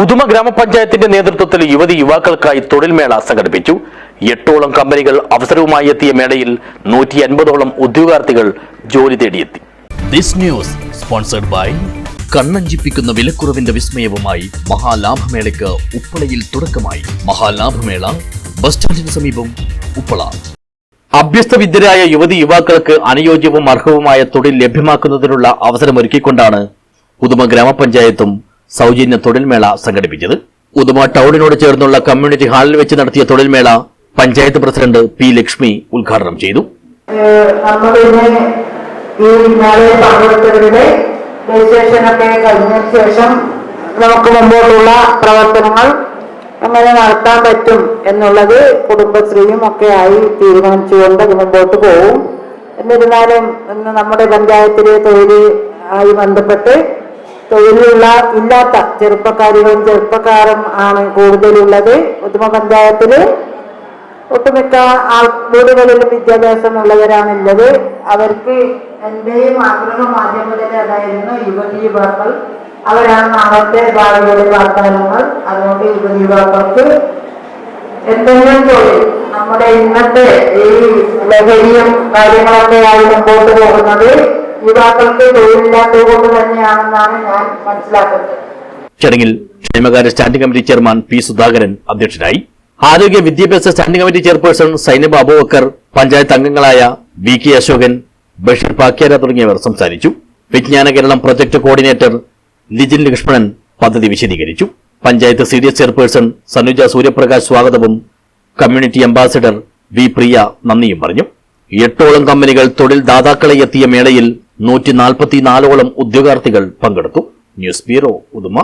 ഉദുമ ഗ്രാമപഞ്ചായത്തിന്റെ നേതൃത്വത്തിൽ യുവതി യുവാക്കൾക്കായി തൊഴിൽ മേള സംഘടിപ്പിച്ചു. എട്ടോളം കമ്പനികൾ അവസരവുമായി എത്തിയ മേളയിൽ നൂറ്റി അൻപതോളം ഉദ്യോഗാർത്ഥികൾ ജോലി തേടിയെത്തി. ദിസ് ന്യൂസ് സ്പോൺസർഡ് ബൈ കണ്ണഞ്ചിപ്പിക്കുന്ന വിലക്കുറവിന്റെ വിസ്മയവുമായി മഹാലാഭമേളയ്ക്ക് ഉപ്പളയിൽ തുടക്കമായി. മഹാലാഭമേള ബസ് സ്റ്റാൻഡിന് സമീപം ഉപ്പള. അഭ്യസ്തവിദ്യരായ യുവതി യുവാക്കൾക്ക് അനുയോജ്യവും അർഹവുമായ തൊഴിൽ ലഭ്യമാക്കുന്നതിനുള്ള അവസരമൊരുക്കിക്കൊണ്ടാണ് ഉദുമ ഗ്രാമപഞ്ചായത്തും സൗജന്യ തൊഴിൽമേള സംഘടിപ്പിച്ചത്. ഉദുമ ടൗണിനോട് ചേർന്നുള്ള കമ്മ്യൂണിറ്റി ഹാളിൽ വെച്ച് നടത്തിയ തൊഴിൽമേള പഞ്ചായത്ത് പ്രസിഡന്റ് പി ലക്ഷ്മി ഉദ്ഘാടനം ചെയ്തു. ശേഷം നമുക്ക് മുമ്പോട്ടുള്ള പ്രവർത്തനങ്ങൾ എങ്ങനെ നടത്താൻ പറ്റും എന്നുള്ളത് കുടുംബശ്രീയും ഒക്കെ ആയി തീരുമാനിച്ചുകൊണ്ട് അത് മുമ്പോട്ട് പോകും എന്നിരുന്നാലും ഇന്ന് നമ്മുടെ പഞ്ചായത്തിലെ തൊഴിൽ ആയി ബന്ധപ്പെട്ട് തൊഴിലുള്ള ഇല്ലാത്ത ചെറുപ്പക്കാരികളും ചെറുപ്പക്കാരും ആണ് കൂടുതലുള്ളത്. ഉത്തമ പഞ്ചായത്തിൽ ഒട്ടുമിക്ക ആൾ വീടുകളിലും വിദ്യാഭ്യാസമുള്ളവരാണുള്ളത്. അവർക്ക് എന്റെയും ആഗ്രഹം ആദ്യം മുതലേ അതായിരുന്നു യുവതി യുവാക്കൾ. അവരാണ് നാളത്തെ ഭാവിയുടെ വാഗ്ദാനങ്ങൾ. അതുകൊണ്ട് യുവതി യുവാക്കൾക്ക് എന്തെങ്കിലും തൊഴിൽ നമ്മുടെ ഇന്നത്തെ ഈ ലഹരിയും കാര്യങ്ങളൊക്കെ ആയി മുമ്പോട്ട് പോകുന്നത് യുവാക്കൾക്ക് തൊഴിലില്ലാത്തത് കൊണ്ട് തന്നെയാണെന്നാണ് ഞാൻ മനസ്സിലാക്കുന്നത്. ചടങ്ങിൽ ക്ഷേമകാര്യ standing committee chairman P Sudhakaran അധ്യക്ഷനായി. ആരോഗ്യ വിദ്യാഭ്യാസ standing committee chairperson Zainab Abubakar panchayat അംഗങ്ങളായ വി കെ അശോകൻ ബഷീർ പാക്യാര തുടങ്ങിയവർ സംസാരിച്ചു. വിജ്ഞാന കേരളം പ്രൊജക്ട് കോർഡിനേറ്റർ ലിജിൻ ലക്ഷ്മണൻ പദ്ധതി വിശദീകരിച്ചു. പഞ്ചായത്ത് സി ചെയർപേഴ്സൺ സനുജ സൂര്യപ്രകാശ് സ്വാഗതവും കമ്മ്യൂണിറ്റി അംബാസിഡർ വി പ്രിയ നന്ദിയും പറഞ്ഞു. എട്ടോളം കമ്പനികൾ തൊഴിൽ ദാതാക്കളെ എത്തിയ മേളയിൽ നൂറ്റി നാൽപ്പത്തിനാലോളം ഉദ്യോഗാർത്ഥികൾ പങ്കെടുത്തു. News bureau Uduma.